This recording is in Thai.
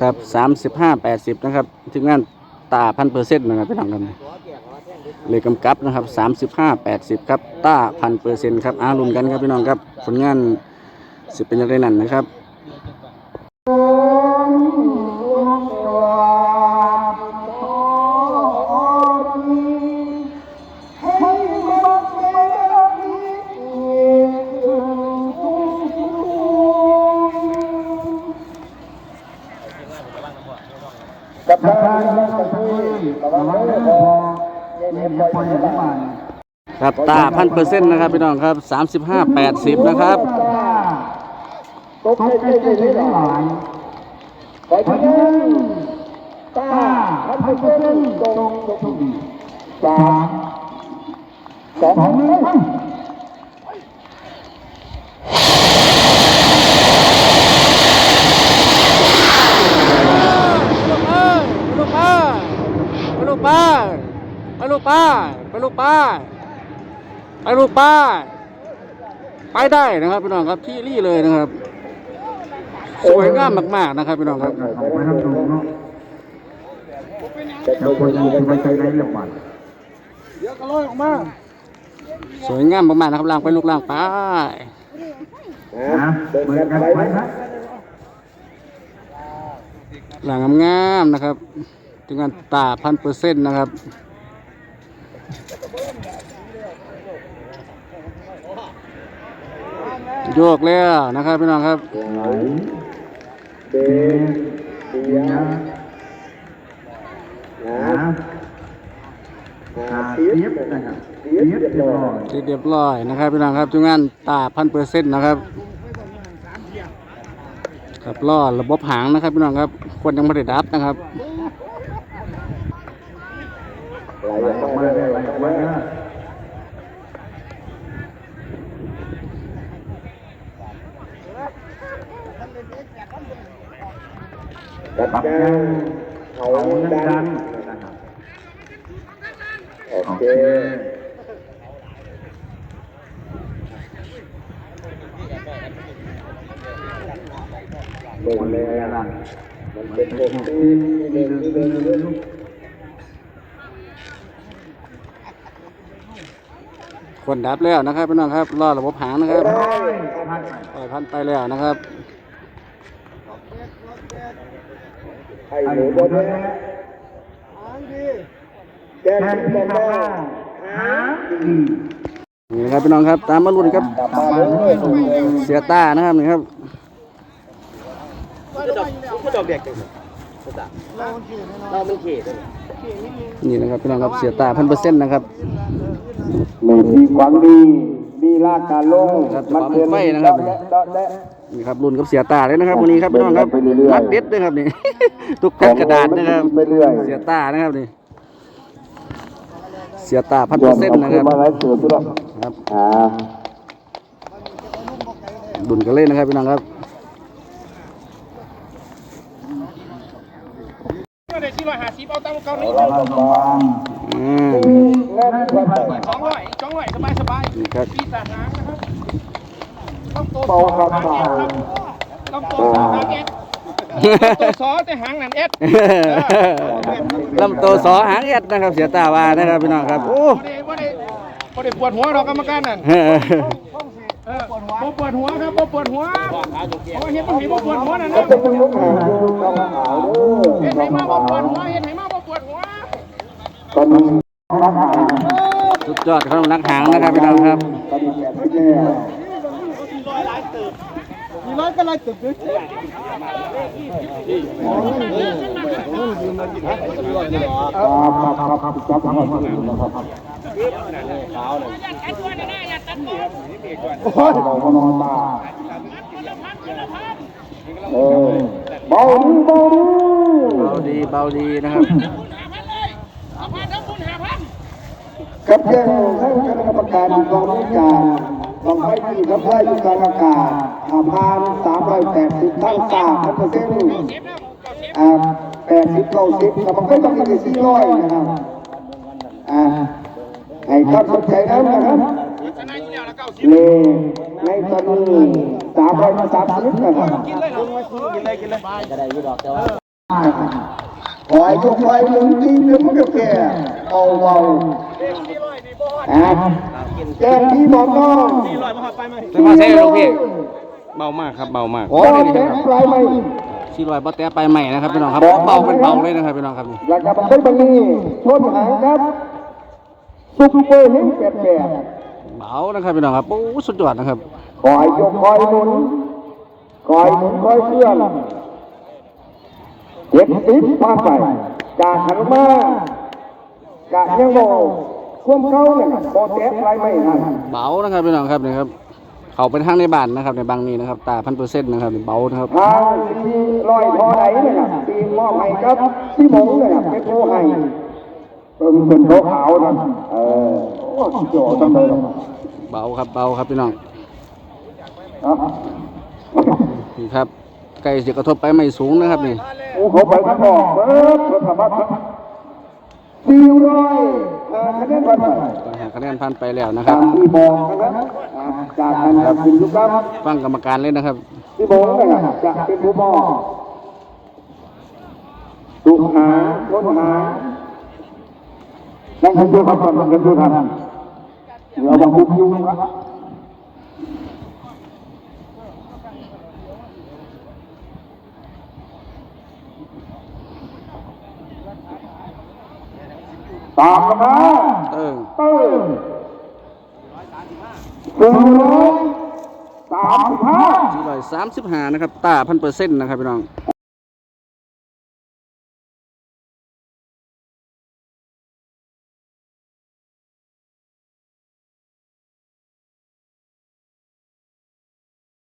ครับสามสิบห้าแปดสิบนะครับทีมงานตาพันเปอร์เซ็นต์นะครับพี่น้องครับเลยกำกับนะครับสามสิบห้าแปดสิบครับตาพันเปอร์เซ็นต์ครับอารุนกันครับพี่น้องครับผลงานสิเป็นอย่างไงนั่นนะครับกับ ครับตาพันเปอร์เซ็นต์นะครับพี่น้องครับสามสิบห้าแปดสิบนะครับตกใจใจใจหลายไปที่นั่นตาพันเปอร์เซ็นต์ตรงตรงสามสองหนึ่ง ไปลูกป้าไปลูกป้า ไปลูกป้าไปลูกป้าไปลูกป้าไปได้นะครับพี่น้องครับที่รี่เลยนะครับ สวยงามมาก ๆ นะครับพี่น้องครับไปทำตรงเนาะแต่ตัวนี้เป็นไปได้ลำบากเดี๋ยวก็ลอยออกมาสวยงามมากๆนะครับล่างไปลูกล่างไปนะเดินกันไปนะล่างงามๆนะครับถึงงานตาพันเปอร์เซ็นต์นะครับ โยกแล้วนะครับพี่น้องครับไหลเดินเดียนะเทียบนะครับเทียบเรียบร้อยเรียบร้อยนะครับพี่น้องครับทุกงานตาพันเปอร์เซ็นต์นะครับครับล่อระบบหางนะครับพี่น้องครับควรยังไม่ได้ดับนะครับ ไหลออกมาเลยไหลออกมา กับยังเขาดันโอเคลงเลยอะมันเป็นหกที่เดินเดินเดินควรดับแล้วนะครับพี่น้องครับล่อระบบหางนะครับปล่อยพันไปแล้วนะครับ ไอ้หนูบนนี้แกงที่บอกว่าหาดีนี่นะครับพี่น้องครับตามมาลุ้นครับกลับมาเลยเสียต้านะครับนี่ครับก็ดอกเด็กจังเรามันเขตนี่นะครับพี่น้องครับเสียต้าพันเปอร์เซ็นต์นะครับหนึ่งที่หวังดีมีลาดการลงครับมัดเตือนไฟนะครับและและ นี่ครับลุ้นกับเสียต้าเลยนะครับวันนี้ครับพี่น้องครับไปเรื่อยๆมัดเด็ดด้วยครับนี่ ทุกแผ่นกระดาษนะครับไปเรื่อยเสียต้านะครับนี่เสียต้าพันเปอร์เซ็นต์นะครับมาไล่เสือด้วยครับอ่าดุนกันเลยนะครับพี่น้องครับเด็กที่ร้อยห้าสิบเอาตังค์เก่าเอานี่ละระวังอืมเงินวันไปสองร้อยสองร้อยสบายสบายนี่ครับปีศาจหางนะครับ ต้องโตเบาครับเบาต้องโตสอหางเอ็ดโตสอแต่หางนั่นเอ็ดลำโตวสอหางเอ็ดนะครับเสียตาวานะครับพี่น้องครับโอ้บ่ได้บ่ได้บ่ได้ปวดหัวเรากรรมการนั่นเออเออบ่ปวดหัวครับบ่ปวดหัวเพราะว่าเฮ็ดบ่ให้บ่ปวดหัวนั่นนะเป็นลูกหางอยู่ต้องหาเด้อเฮ็ดให้มาบ่ปวดหัวเฮ็ดให้มาบ่ปวดหัวตอนนี้ต้องหาสุดยอดของนักหางนะครับพี่น้องครับ เราก็นอนตาเออเบาดีเบาดีเบาดีเบาดีนะครับกับแจ้งให้คณะกรรมการกองวิการลองไปที่รับได้ยุการอากาศอา พานสามร้อยแปดสิบทั้งสามเปอร์เซ็นต์แปดสิบเก้าสิบกับมันก็ต้องมีสี่ร้อยนะครับอ่าให้ความสนใจนั้นนะครับชนะอยู่ในตอนนี้สามร้อยมาสามสิบนะครับกินเลยเหรอขอให้ทุกไฟหมุนตีนมันก็แก่เอาเบาอะแจ้งพี่บอกน้องเป็นมาเซ่ลูกพี่ เบามากครับเบามากโอ้บอนี่ลนี่แท็ครับกปลายไม่สี่ร้อยบอแต้ไปใหม่นะครับพี่น้องครับเบาเป็นเบาเลยนะครับพี่น้องครับนี่แล้วก็บังคับบังนี้ชนหางครับซุปเปอร์ฮิตแปดแปดเบานะครับพี่น้องครับโอ้สุดยอดนะครับคอยยกคอยหมุนคอยหมุนคอยเคลื่อนเจ็ดสิบผ่านไปจากขันมากะยังโมควมเข้าเนี่ยโบแจ๊ไรไม่ทันเบานะครับพี่น้องครับนี่ครับ เขาเป็นทางในบ้านนะครับ ในบางนี้นะครับ ตาพันเปอร์เซ็นต์นะครับเบานะครับทางที่ลอยพอไหนนะครับทีมมอบให้ครับที่หมงนะครับเป็นผู้ให้เพิ่งเป็นโต๊ะขาวนะเออโอ้โหตั้งเลยเบาครับเบาครับพี่น้องเนาะนี่ครับไก่จะกระทบไปไม่สูงนะครับนี่โอ้เขาไปทั้งออกเบิร์ดประทับสี่ร้อยห้า คะแนนผ่านไปต่างหากคะแนนผ่านไปแล้วนะคตารับมที่มองนะครับอ่าจากการตัดสินทุกครับ ฟังกรรมการเลยนะครับที่มองนะครับจะเป็นผู้มองถูกหาล้นหานั่นคือตัวคำสั่งกันตัวทำเดี๋ยวบางคุกยุ่งครับ ตามกันมาเออเติมหนึ่งร้อยสามสิบห้า สี่ร้อยสามสิบห้านะครับตาพันเปอร์เซ็นต์นะครับพี่น้อง